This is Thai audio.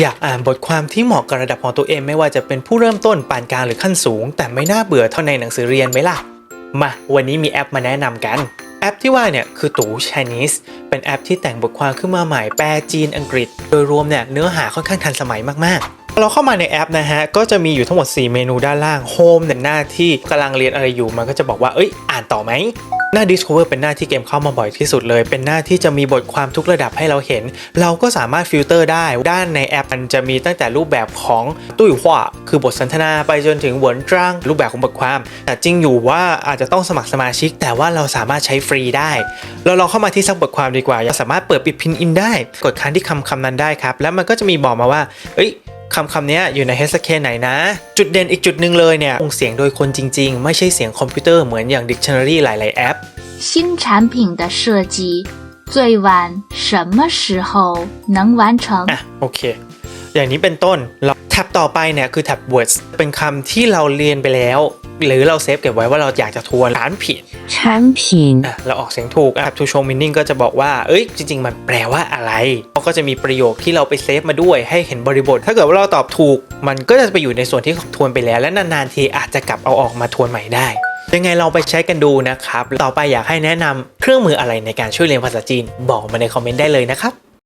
อยากอ่านบทความที่เหมาะกับระดับของตัวเองไม่ว่าจะเป็นผู้เริ่มต้นปานกลางหรือขั้นสูง แต่ไม่น่าเบื่อเท่าในหนังสือเรียนไหมล่ะ มาวันนี้มีแอปมาแนะนำกัน แอปที่ว่าเนี่ยคือตู Chinese เป็นแอปที่แต่งบทความขึ้นมาใหม่แปลจีนอังกฤษ โดยรวมเนี่ยเนื้อหาค่อนข้างทันสมัยมากๆ เราเข้ามาในแอปนะฮะ ก็จะมีอยู่ทั้งหมด 4 เมนูด้านล่าง Home เนี่ยหน้าที่กำลังเรียนอะไรอยู่ มันก็จะบอกว่า เอ้ย อ่านต่อไหม หน้า Discover เป็นหน้าที่เกมเข้ามาบ่อยที่สุดเลย เป็นหน้าที่จะมีบทความทุกระดับให้เราเห็น เราก็สามารถฟิลเตอร์ได้ ด้านในแอปมันจะมีตั้งแต่รูปแบบของตุ้ยหว่าคือบทสนทนาไปจนถึงหวินจางรูปแบบของบทความ แต่จริงอยู่ว่าอาจจะต้องสมัครสมาชิก แต่ว่าเราสามารถใช้ฟรีได้ เราลองเข้ามาที่ซักบทความดีกว่าเราสามารถเปิดปิดพินอินได้ กดค้างที่คำคำนั้นได้ครับ แล้วมันก็จะมีบอกมาว่า เอ้ย คำคำนี้อยู่ใน h s k ไหนนะ จุดเด่นอีกจุดหนึ่งเลยเนี่ยองเสียงโดยคนจริง ๆ ไม่ใช่เสียงคอมพิวเตอร์เหมือนอย่าง Dictionary หลาย ๆ แอป 新产品的设计最晚什么时候能完成？ อ่ะโอเค อย่างนี้เป็นต้นเราแท็บต่อไปเนี่ยคือแท็บ words เป็นคำที่เราเรียนไปแล้ว หรือเราเซฟเก็บไว้ว่าเราอยากจะทวนอ่านผิด产品อะเราออกเสียงถูกอะ to show meaning ก็จะบอกว่า เอ้ย จริง ๆ มันแปลว่าอะไรเขาก็จะมีประโยคที่เราไปเซฟมาด้วยให้เห็นบริบท ถ้าเกิดว่าเราตอบถูก มันก็จะไปอยู่ในส่วนที่ทวนไปแล้ว และนานๆทีอาจจะกลับเอาออกมาทวนใหม่ได้ ยังไงลองไปใช้กันดูนะครับ ต่อไปอยากให้แนะนำเครื่องมืออะไรในการช่วยเรียนภาษาจีน บอกมาในคอมเมนต์ได้เลยนะครับ